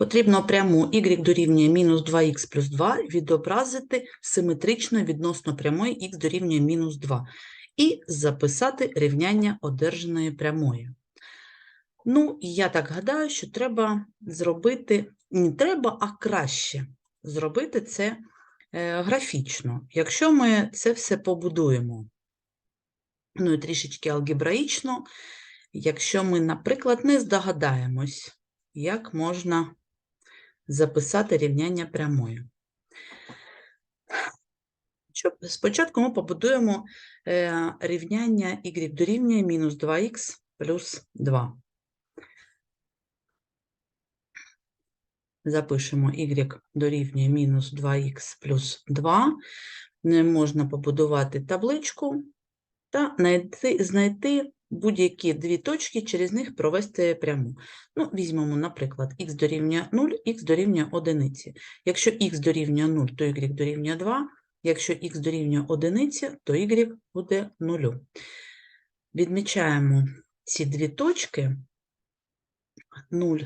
Потрібно пряму y дорівнює мінус 2х плюс 2 відобразити симетрично відносно прямої х дорівнює мінус 2 і записати рівняння одержаної прямої. Ну, я так гадаю, що треба зробити, не треба, а краще зробити це е, графічно. Якщо ми це все побудуємо, ну і трішечки алгебраїчно, якщо ми, наприклад, не здогадаємось, як можна записати рівняння прямою. Спочатку ми побудуємо е, рівняння y дорівнює мінус 2х плюс 2. Запишемо y дорівнює мінус 2х плюс 2. Можна побудувати табличку та знайти, знайти будь-які дві точки, через них провести пряму. Ну, візьмемо, наприклад, х дорівнює 0, х дорівнює 1. Якщо х дорівнює 0, то y дорівнює 2. Якщо х дорівнює 1, то y буде 0. Відмічаємо ці дві точки. 0,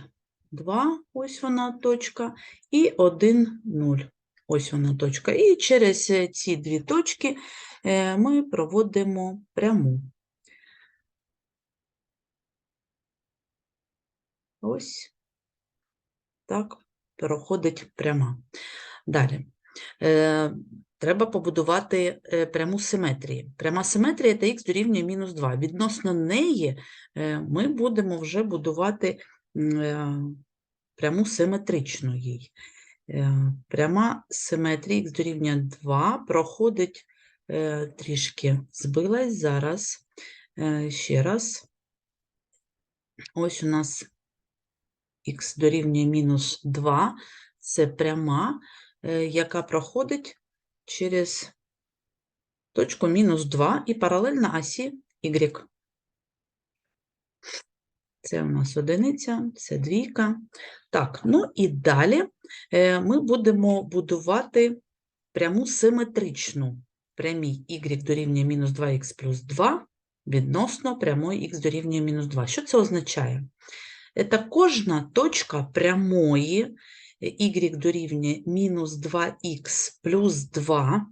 2, ось вона точка, і 1, 0, ось вона точка. І через ці дві точки е, ми проводимо пряму. Ось так проходить пряма. Далі. Е, треба побудувати е, пряму симетрії. Пряма симетрія та х дорівнює мінус 2. Відносно неї е, ми будемо вже будувати е, пряму симетричну їй. Пряма симетрії х дорівнює 2 проходить трішки збилась зараз. Ще раз. Ось у нас х дорівнює мінус 2. Це пряма, е, яка проходить через точку мінус 2 і паралельно осі y. Це у нас одиниця, це двійка. Так, ну і далі е, ми будемо будувати пряму симетричну прямій y дорівнює мінус 2х плюс 2 відносно прямої х дорівнює мінус 2. Що це означає? Це кожна точка прямої y дорівнює мінус 2х плюс 2,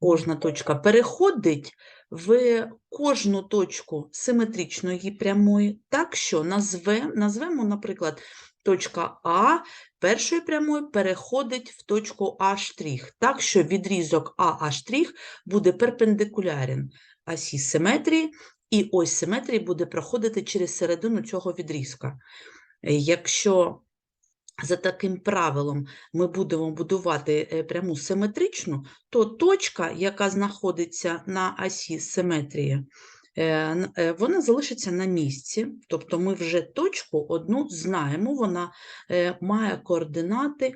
кожна точка переходить в кожну точку симетричної прямої, так що назве, назвемо, наприклад, точка А першої прямої переходить в точку А', так що відрізок А' буде перпендикулярен осі симетрії, і ось симетрії буде проходити через середину цього відрізка. Е, Якщо за таким правилом ми будемо будувати е, пряму симетричну, то точка, яка знаходиться на осі симетрії, е, вона залишиться на місці. Тобто ми вже точку одну знаємо, вона має координати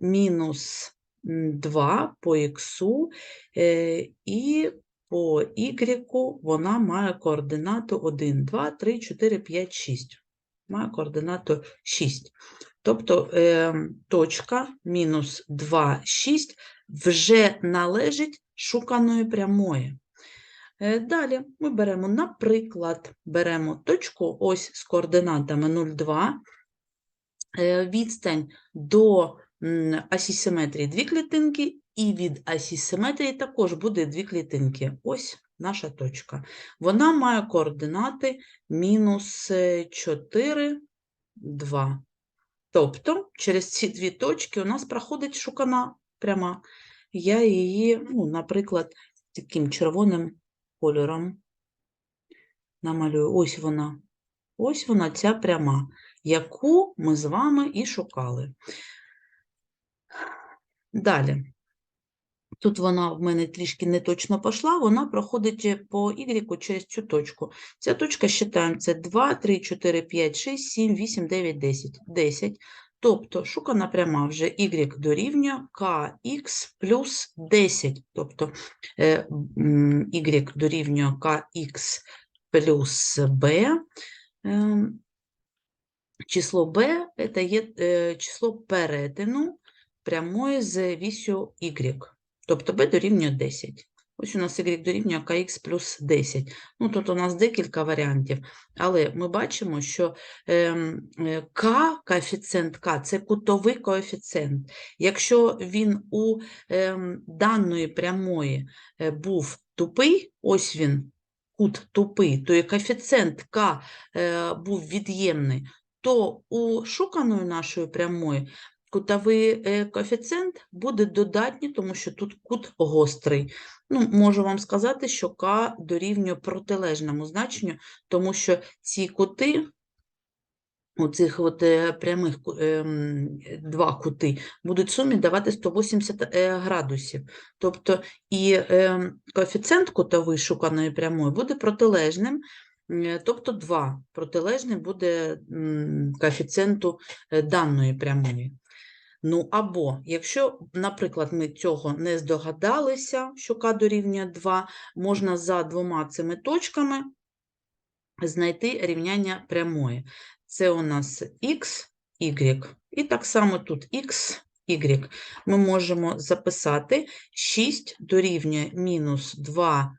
мінус 2 по х і по y вона має координату 1, 2, 3, 4, 5, 6. Має координату 6. Тобто е, точка мінус 2, 6 вже належить шуканої прямої. Е, Далі ми беремо, наприклад, беремо точку ось з координатами 0,2, е, відстань до м, осі симетрії дві клітинки, і від осі симетрії також буде дві клітинки. Ось наша точка. Вона має координати мінус е, 4, 2. Тобто через ці дві точки у нас проходить шукана пряма. Я її, ну, наприклад, таким червоним кольором намалюю. Ось вона. Ось вона, ця пряма, яку ми з вами і шукали. Далі. Тут вона в мене трішки не точно пішла, вона проходить е, по Y через цю точку. Ця точка, считаємо, це 2, 3, 4, 5, 6, 7, 8, 9, 10. 10. Тобто шукана пряма вже Y дорівнює KX плюс 10. Тобто е, Y дорівнює KX плюс B. Ем, Число b – це є е, число перетину прямої з вісю y. Тобто b дорівнює 10. Ось у нас y дорівнює kx плюс 10. Ну, тут у нас декілька варіантів, але ми бачимо, що ем, е, коефіцієнт k – це кутовий коефіцієнт. Якщо він у ем, даної прямої е, був тупий, ось він, кут тупий, то і коефіцієнт k е, був від'ємний, то у шуканої нашої прямої кутовий е, коефіцієнт буде додатній, тому що тут кут гострий. Ну, можу вам сказати, що k дорівнює протилежному значенню, тому що ці кути, у цих от е, прямих ем, два кути, будуть сумі давати 180 е, градусів. Тобто і ем, коефіцієнт кутовий шуканої прямої буде протилежним, тобто 2. Протилежний буде коефіцієнту даної прямої. Ну, або, якщо, наприклад, ми цього не здогадалися, що k дорівнює 2, можна за двома цими точками знайти рівняння прямої. Це у нас x, y. І так само тут x, y. Ми можемо записати 6 дорівнює мінус 2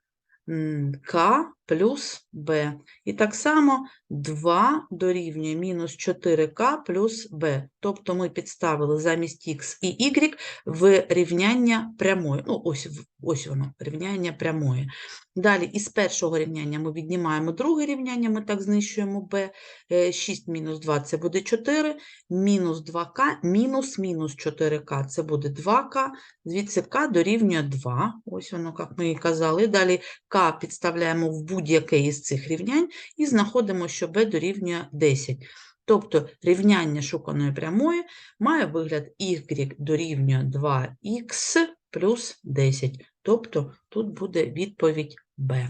k плюс b. І так само 2 дорівнює мінус 4k плюс b. Тобто ми підставили замість x і y в рівняння прямої. Ну, ось, ось воно, рівняння прямої. Далі із першого рівняння ми віднімаємо друге рівняння, ми так знищуємо b. 6 мінус 2 це буде 4, мінус 2k, мінус мінус 4k це буде 2k, звідси k дорівнює 2, ось воно, як ми і казали. Далі k підставляємо в будь-яке із цих рівнянь і знаходимо, що b дорівнює 10. Тобто рівняння шуканої прямої має вигляд y дорівнює 2х плюс 10. Тобто тут буде відповідь b.